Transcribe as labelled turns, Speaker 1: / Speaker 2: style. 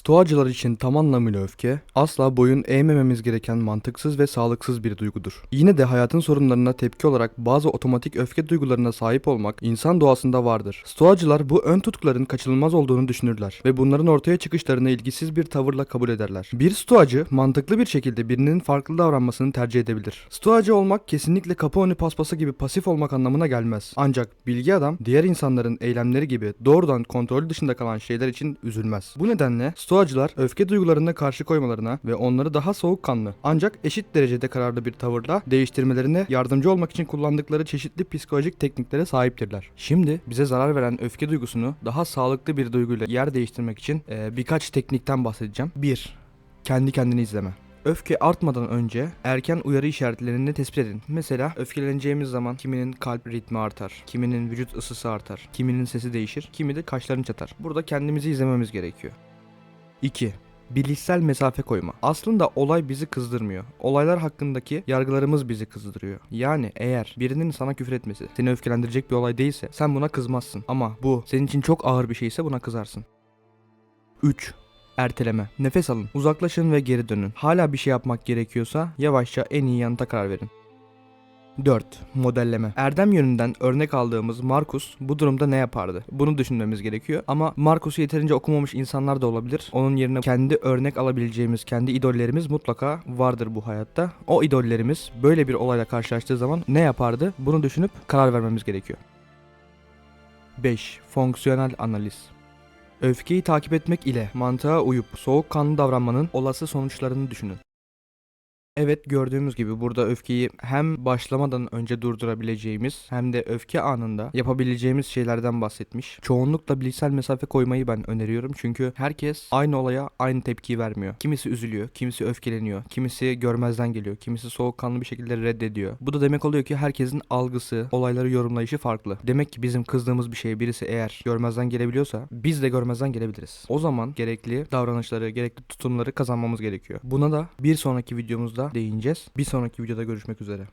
Speaker 1: Stoacılar için tam anlamıyla öfke, asla boyun eğmememiz gereken mantıksız ve sağlıksız bir duygudur. Yine de hayatın sorunlarına tepki olarak bazı otomatik öfke duygularına sahip olmak insan doğasında vardır. Stoacılar bu ön tutkuların kaçınılmaz olduğunu düşünürler ve bunların ortaya çıkışlarını ilgisiz bir tavırla kabul ederler. Bir stoacı mantıklı bir şekilde birinin farklı davranmasını tercih edebilir. Stoacı olmak kesinlikle kapı önü paspası gibi pasif olmak anlamına gelmez. Ancak bilgi adam diğer insanların eylemleri gibi doğrudan kontrol dışında kalan şeyler için üzülmez. Bu nedenle stoacılar öfke duygularına karşı koymalarına ve onları daha soğukkanlı ancak eşit derecede kararlı bir tavırla değiştirmelerine yardımcı olmak için kullandıkları çeşitli psikolojik tekniklere sahiptirler. Şimdi bize zarar veren öfke duygusunu daha sağlıklı bir duyguyla yer değiştirmek için eee, birkaç teknikten bahsedeceğim. 1. Kendi kendini izleme. Öfke artmadan önce erken uyarı işaretlerini tespit edin. Mesela öfkeleneceğimiz zaman kiminin kalp ritmi artar, kiminin vücut ısısı artar, kiminin sesi değişir, kimi de kaşlarını çatar. Burada kendimizi izlememiz gerekiyor. 2. Bilişsel mesafe koyma. Aslında olay bizi kızdırmıyor. Olaylar hakkındaki yargılarımız bizi kızdırıyor. Yani eğer birinin sana küfür etmesi seni öfkelendirecek bir olay değilse sen buna kızmazsın. Ama bu senin için çok ağır bir şeyse buna kızarsın. 3. Erteleme. Nefes alın. Uzaklaşın ve geri dönün. Hala bir şey yapmak gerekiyorsa yavaşça en iyi yanıta karar verin. 4. Modelleme. Erdem yönünden örnek aldığımız Markus bu durumda ne yapardı? Bunu düşünmemiz gerekiyor. Ama Markus'u yeterince okumamış insanlar da olabilir. Onun yerine kendi örnek alabileceğimiz, kendi idollerimiz mutlaka vardır bu hayatta. O idollerimiz böyle bir olayla karşılaştığı zaman ne yapardı? Bunu düşünüp karar vermemiz gerekiyor. 5. Fonksiyonel analiz. Öfkeyi takip etmek ile mantığa uyup soğukkanlı davranmanın olası sonuçlarını düşünün. Evet gördüğümüz gibi burada öfkeyi hem başlamadan önce durdurabileceğimiz hem de öfke anında yapabileceğimiz şeylerden bahsetmiş. Çoğunlukla bilişsel mesafe koymayı ben öneriyorum çünkü herkes aynı olaya aynı tepkiyi vermiyor. Kimisi üzülüyor, kimisi öfkeleniyor, kimisi görmezden geliyor, kimisi soğukkanlı bir şekilde reddediyor. Bu da demek oluyor ki herkesin algısı, olayları yorumlayışı farklı. Demek ki bizim kızdığımız bir şeye birisi eğer görmezden gelebiliyorsa biz de görmezden gelebiliriz. O zaman gerekli davranışları, gerekli tutumları kazanmamız gerekiyor. Buna da bir sonraki videomuzda değineceğiz. Bir sonraki videoda görüşmek üzere.